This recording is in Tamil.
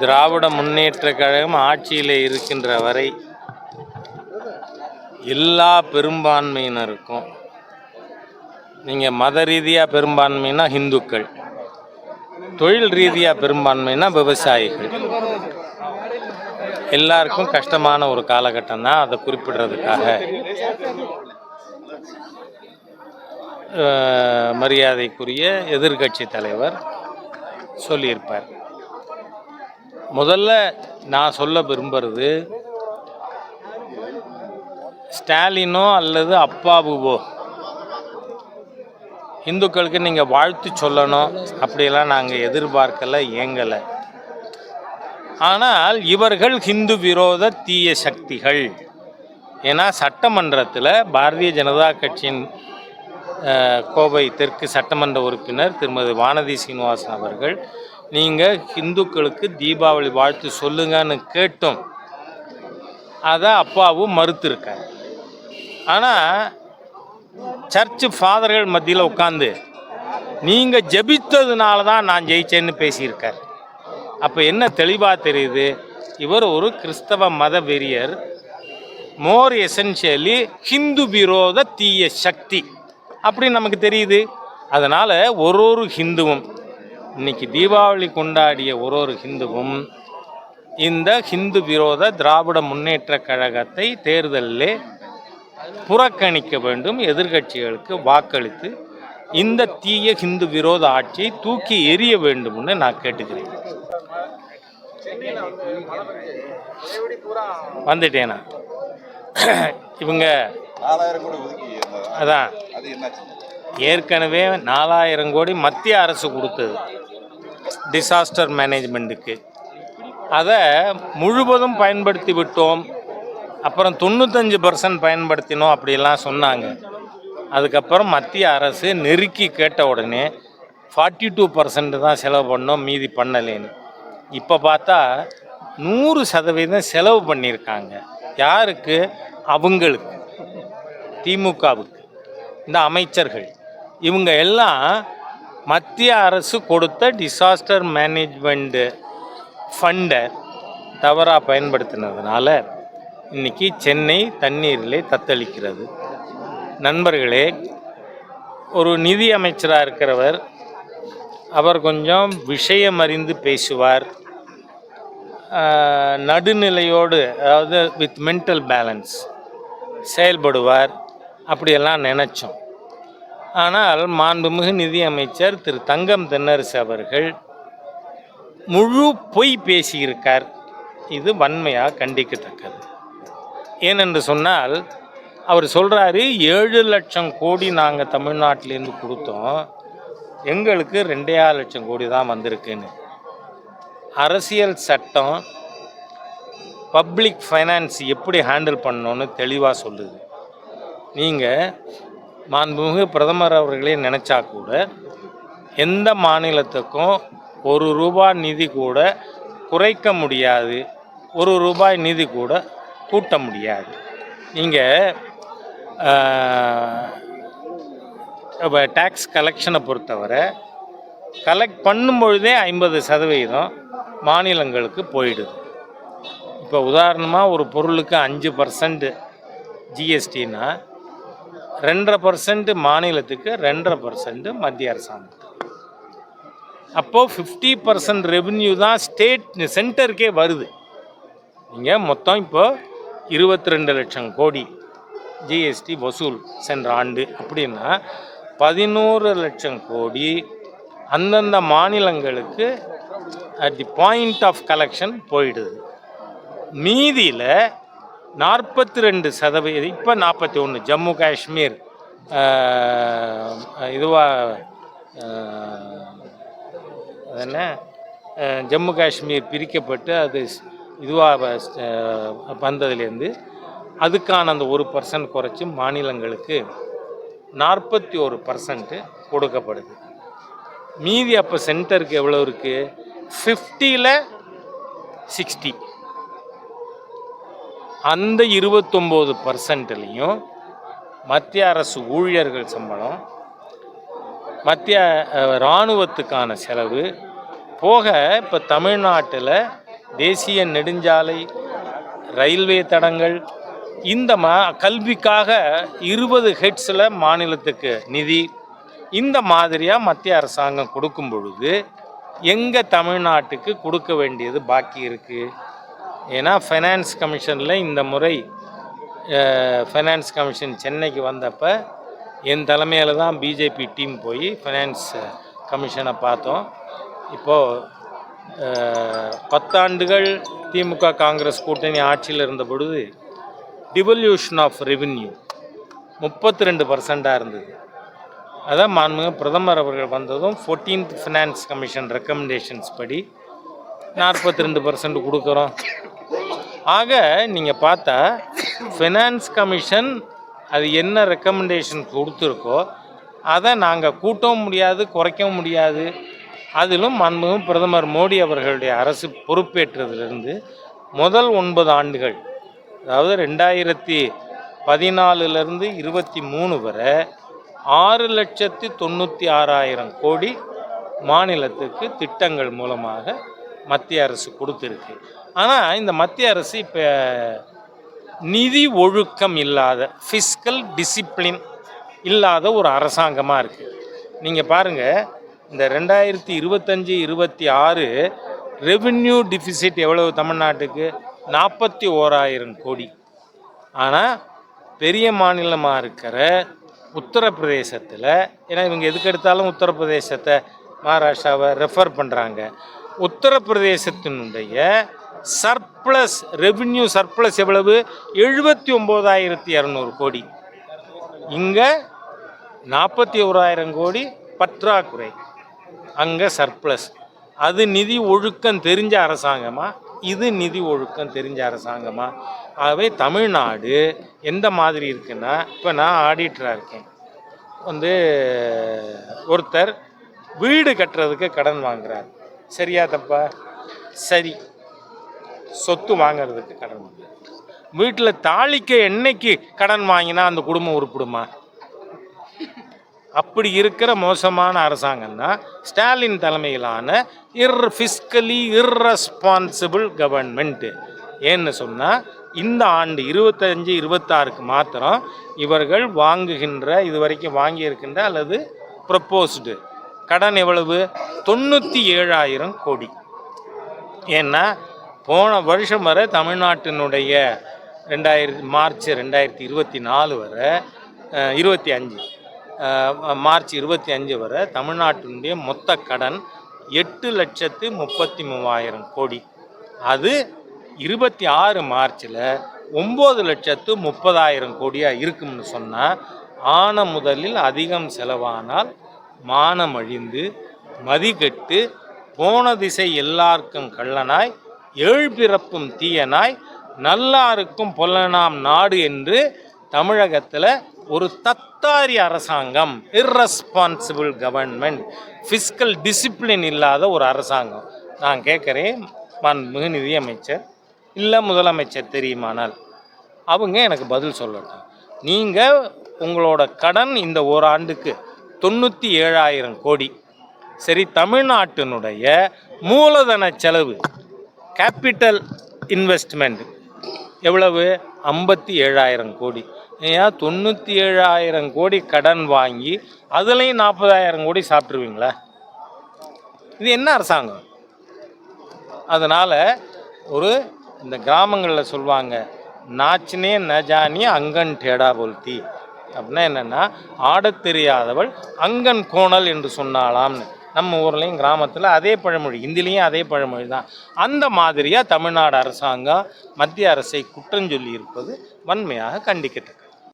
திராவிட முன்னேற்ற கழகம் ஆட்சியில் இருக்கின்ற வரை எல்லா பெரும்பான்மையினருக்கும் நீங்கள் மத ரீதியாக பெரும்பான்மைனா ஹிந்துக்கள் தொழில் ரீதியாக பெரும்பான்மைனா விவசாயிகள். எல்லாருக்கும் கஷ்டமான ஒரு காலகட்டம் தான் அதை குறிப்பிடுறதுக்காக. மரியாதைக்குரிய எதிர்க்கட்சி தலைவர் சொல்லியிருப்பார். முதல்ல நான் சொல்ல விரும்புறது ஸ்டாலினோ அல்லது அப்பாவுவோ? இந்துக்களுக்கு நீங்கள் வாழ்த்து சொல்லணும். அப்படிலாம் நாங்கள் எதிர்பார்க்கல ஏங்கலை ஆனால் இவர்கள் ஹிந்து விரோத தீய சக்திகள். ஏன்னா சட்டமன்றத்தில் பாரதிய ஜனதா கட்சியின் கோவை தெற்கு சட்டமன்ற உறுப்பினர் திருமதி வானதி சீனிவாசன் அவர்கள் நீங்கள் ஹிந்துக்களுக்கு தீபாவளி வாழ்த்து சொல்லுங்கன்னு கேட்டோம். அதை அப்பாவும் மறுத்துருக்கார். ஆனால் சர்ச்சு ஃபாதர்கள் மத்தியில் உட்காந்து நீங்கள் ஜெபித்ததுனால தான் நான் ஜெயிச்சேன்னு பேசியிருக்கார். அப்போ என்ன தெளிவாக தெரியுது? இவர் ஒரு கிறிஸ்தவ மத வெறியர் மோர் எசென்ஷியலி ஹிந்து விரோத தீய சக்தி. அப்படி நமக்கு தெரியுது. அதனால் ஒரு ஒரு ஹிந்துவும் இன்னைக்கு தீபாவளி கொண்டாடிய ஒரு ஒரு ஹிந்துவும் இந்த ஹிந்து விரோத திராவிட முன்னேற்ற கழகத்தை தேர்தலிலே புறக்கணிக்க வேண்டும் எதிர்க்கட்சிகளுக்கு வாக்களித்து இந்த தீய ஹிந்து விரோத ஆட்சியை தூக்கி எறிய வேண்டும்னு நான் கேட்டுக்கிறேன். வந்துட்டேனா? இவங்க? அதான். ஏற்கனவே நாலாயிரம் கோடி மத்திய அரசு கொடுத்தது. டிசாஸ்டர் மேனேஜ்மெண்ட்டுக்கு அதை முழுவதும் பயன்படுத்தி விட்டோம். அப்புறம் தொண்ணூத்தஞ்சு பர்சன்ட் பயன்படுத்தினோம் அப்படிலாம் சொன்னாங்க. அதுக்கப்புறம் மத்திய அரசு நெருக்கி கேட்ட உடனே ஃபார்ட்டி டூ பர்சன்ட் தான் செலவு பண்ணோம் மீதி பண்ணலேன்னு. இப்போ பார்த்தா நூறு சதவீதம் செலவு பண்ணியிருக்காங்க. யாருக்கு? அவங்களுக்கு. திமுகவுக்கு. இந்த அமைச்சர்கள். இவங்க எல்லாம் மத்திய அரசு கொடுத்த டிசாஸ்டர் மேனேஜ்மெண்ட்டு ஃபண்டை தவறாக பயன்படுத்தினதுனால இன்னைக்கு சென்னை தண்ணீரிலே தத்தளிக்கிறது. நண்பர்களே ஒரு நிதி அமைச்சராக இருக்கிறவர் அவர் கொஞ்சம் விஷயம் அறிந்து பேசுவார். நடுநிலையோடு அதாவது வித் மென்டல் பேலன்ஸ் செயல்படுவார். அப்படியெல்லாம் நினச்சோம். ஆனால் மாண்புமிகு நிதி அமைச்சர் திரு தங்கம் தென்னரசு அவர்கள் முழு பொய் பேசியிருக்கார். இது வன்மையாக கண்டிக்கத்தக்கது. ஏனென்று சொன்னால் அவர் சொல்கிறாரு ஏழு லட்சம் கோடி நாங்கள் தமிழ்நாட்டிலேருந்து கொடுத்தோம். எங்களுக்கு ரெண்டே ஆறு லட்சம் கோடி தான் வந்திருக்குன்னு. அரசியல் சட்டம் பப்ளிக் ஃபைனான்ஸ் எப்படி ஹேண்டில் பண்ணணும்னு தெளிவாக சொல்லுது. நீங்கள் மாண்புமிகு பிரதமர் அவர்களே நினச்சா கூட எந்த மாநிலத்துக்கும் ஒரு ரூபாய் நிதி கூட குறைக்க முடியாது. ஒரு ரூபாய் நிதி கூட கூட்ட முடியாது. நீங்கள் டேக்ஸ் கலெக்ஷனை பொறுத்தவரை கலெக்ட் பண்ணும் பொழுதே ஐம்பது சதவீதம் மாநிலங்களுக்கு போயிடுது. இப்போ உதாரணமாக ஒரு பொருளுக்கு அஞ்சு பர்சன்ட் ஜிஎஸ்டினா ரெண்டரை பர்சன்ட் மாநிலத்துக்கு ரெண்டரை பர்சன்ட் மத்திய அரசாங்கத்துக்கு. அப்போது ஃபிஃப்டி பர்சன்ட் ரெவென்யூ தான் ஸ்டேட் சென்டருக்கே வருது. நீங்கள் மொத்தம் இப்போது இருபத்தி ரெண்டு லட்சம் கோடி ஜிஎஸ்டி வசூல் சென்ற ஆண்டு அப்படின்னா பதினோரு லட்சம் கோடி அந்தந்த மாநிலங்களுக்கு at the point of collection போயிடுது. மீதியில் நாற்பத்தி ரெண்டு சதவீதம் இப்போ நாற்பத்தி ஒன்று ஜம்மு காஷ்மீர் இதுவாக என்ன? ஜம்மு காஷ்மீர் பிரிக்கப்பட்டு அது இதுவாக வந்ததுலேருந்து அதுக்கான அந்த ஒரு பர்சன்ட் குறைச்சி மாநிலங்களுக்கு நாற்பத்தி ஒரு பர்சன்ட்டு கொடுக்கப்படுது. மீதி அப்போ சென்டருக்கு எவ்வளோ இருக்குது ஃபிஃப்டியில் சிக்ஸ்டி அந்த இருபத்தொம்போது பர்சன்ட்லேயும் மத்திய அரசு ஊழியர்கள் சம்பளம் மத்திய இராணுவத்துக்கான செலவு போக இப்போ தமிழ்நாட்டில் தேசிய நெடுஞ்சாலை ரயில்வே தடங்கள் இந்த மா கல்விக்காக இருபது ஹெட்ஸில் மாநிலத்துக்கு நிதி இந்த மாதிரியாக மத்திய அரசாங்கம் கொடுக்கும் பொழுது எங்கே தமிழ்நாட்டுக்கு கொடுக்க வேண்டியது பாக்கி இருக்குது ஏன்னா ஃபைனான்ஸ் கமிஷனில் இந்த முறை ஃபைனான்ஸ் கமிஷன் சென்னைக்கு வந்தப்போ என் தலைமையில் தான் பிஜேபி டீம் போய் ஃபைனான்ஸ் கமிஷனை பார்த்தோம். இப்போது பத்தாண்டுகள் திமுக காங்கிரஸ் கூட்டணி ஆட்சியில் இருந்த பொழுது டிவல்யூஷன் ஆஃப் ரெவின்யூ முப்பத்தி ரெண்டு பர்சண்ட்டாக இருந்தது. அதான் மாண்புமிகு பிரதமர் அவர்கள் வந்ததும் ஃபோர்டீன்த் ஃபினான்ஸ் கமிஷன் ரெக்கமெண்டேஷன்ஸ் படி நாற்பத்தி ரெண்டு பர்சன்ட் கொடுக்குறோம். ஆக நீங்கள் பார்த்தா ஃபினான்ஸ் கமிஷன் அது என்ன ரெக்கமெண்டேஷன் கொடுத்துருக்கோ அதை நாங்கள் கூட்டவும் முடியாது குறைக்கவும் முடியாது. அதிலும் மாண்புமிகு பிரதமர் மோடி அவர்களுடைய அரசு பொறுப்பேற்றதிலிருந்து முதல் ஒன்பது ஆண்டுகள் அதாவது ரெண்டாயிரத்தி பதினாலுலேருந்து இருபத்தி மூணு வரை ஆறு லட்சத்தி தொண்ணூற்றி ஆறாயிரம் கோடி மாநிலத்துக்கு திட்டங்கள் மூலமாக மத்திய அரசு கொடுத்துருக்கு. ஆனால் இந்த மத்திய அரசு இப்போ நிதி ஒழுக்கம் இல்லாத ஃபிஸ்கல் டிசிப்ளின் இல்லாத ஒரு அரசாங்கமாக இருக்குது நீங்கள் பாருங்கள் இந்த ரெண்டாயிரத்தி இருபத்தஞ்சி இருபத்தி ஆறு ரெவின்யூ டிஃபிசிட் எவ்வளவு தமிழ்நாட்டுக்கு? நாற்பத்தி ஓராயிரம் கோடி. ஆனால் பெரிய மாநிலமாக இருக்கிற உத்தரப்பிரதேசத்தில் ஏன்னா இவங்க எதுக்கு எடுத்தாலும் உத்தரப்பிரதேசத்தை மகாராஷ்டிராவை ரெஃபர் பண்ணுறாங்க உத்தரப்பிரதேசத்தினுடைய சர்ப்ளஸ் ரெவின்யூ சர்ப்ளஸ் எவ்வளவு? எழுபத்தி ஒம்போதாயிரத்தி இரநூறு கோடி. இங்கே நாற்பத்தி ஓராயிரம் கோடி பற்றாக்குறை. அங்கே சர்ப்ளஸ் அது நிதி ஒழுக்கம் தெரிஞ்ச அரசாங்கமா? இது நிதி ஒழுக்கம் தெரிஞ்ச அரசாங்கமா? ஆகவே தமிழ்நாடு எந்த மாதிரி இருக்குன்னா இப்போ நான் ஆடிட்டராக இருக்கேன். வந்து ஒருத்தர் வீடு கட்டுறதுக்கு கடன் வாங்குறார். சரியா தப்பா சரி சொத்து வாங்குறதுக்கு கடன் வீட்டில் தாளிக்க என்னைக்கு கடன் வாங்கினா அந்த குடும்பம் உருப்பிடுமா? அப்படி இருக்கிற மோசமான அரசாங்கம் தான் ஸ்டாலின் தலைமையிலான இர் ஃபிஸ்கலி இர்ரெஸ்பான்சிபிள் கவர்மெண்ட்டு ஏன்னு சொன்னால் இந்த ஆண்டு இருபத்தஞ்சு இருபத்தாறுக்கு மாத்திரம் இவர்கள் வாங்குகின்ற இது வரைக்கும் வாங்கியிருக்கின்ற அல்லது ப்ரப்போஸ்டு கடன் எவ்வளவு? தொண்ணூற்றி ஏழாயிரம் கோடி. ஏன்னா போன வருஷம் வரை தமிழ்நாட்டினுடைய ரெண்டாயிரத்தி மார்ச் ரெண்டாயிரத்தி இருபத்தி நாலு வரை இருபத்தி அஞ்சு மார்ச் இருபத்தி அஞ்சு வரை தமிழ்நாட்டினுடைய மொத்த கடன் எட்டு லட்சத்து முப்பத்தி மூவாயிரம் கோடி. அது இருபத்தி ஆறு மார்ச்சில் ஒம்பது லட்சத்து முப்பதாயிரம் கோடியாக இருக்கும்னு சொன்னால் ஆன முதலில் அதிகம் செலவானால் மானம் அழிந்து மதிகெட்டு போன திசை எல்லாருக்கும் கள்ளனாய் எழுப்பிறப்பும் தீயனாய் நல்லாருக்கும் பொல்லனாம் நாடு என்று தமிழகத்தில் ஒரு தத்தாரி அரசாங்கம் இர்ரெஸ்பான்சிபிள் கவர்மெண்ட் ஃபிஸ்கல் டிசிப்ளின் இல்லாத ஒரு அரசாங்கம். நான் கேட்குறேன் மாண்புமிகு நிதியமைச்சர் இல்லை முதலமைச்சர் தெரியுமானால்? அவங்க எனக்கு பதில் சொல்லட்டும். நீங்கள் உங்களோட கடன் இந்த ஓராண்டுக்கு தொண்ணூற்றி ஏழாயிரம் கோடி. சரி தமிழ்நாட்டினுடைய மூலதன செலவு கேபிட்டல் இன்வெஸ்ட்மெண்ட் எவ்வளவு? ஐம்பத்தி ஏழாயிரம் கோடி. ஏன் தொண்ணூற்றி ஏழாயிரம் கோடி கடன் வாங்கி அதுலேயும் நாற்பதாயிரம் கோடி சாப்பிட்ருவீங்களா இது என்ன அரசாங்கம்? அதனால் ஒரு இந்த கிராமங்களில் சொல்லுவாங்க நாச்சினே நஜானி அங்கன் டேடா போல்தி. அப்படின்னா என்னென்னா ஆடத் தெரியாதவள் அங்கன் கோணல் என்று சொன்னாலாம்னு நம்ம ஊர்லேயும் கிராமத்தில் அதே பழமொழி இந்திலையும் அதே பழமொழி தான். அந்த மாதிரியாக தமிழ்நாடு அரசாங்கம் மத்திய அரசை குற்றஞ்சொல்லி இருப்பது வன்மையாக கண்டிக்கத்தக்கது.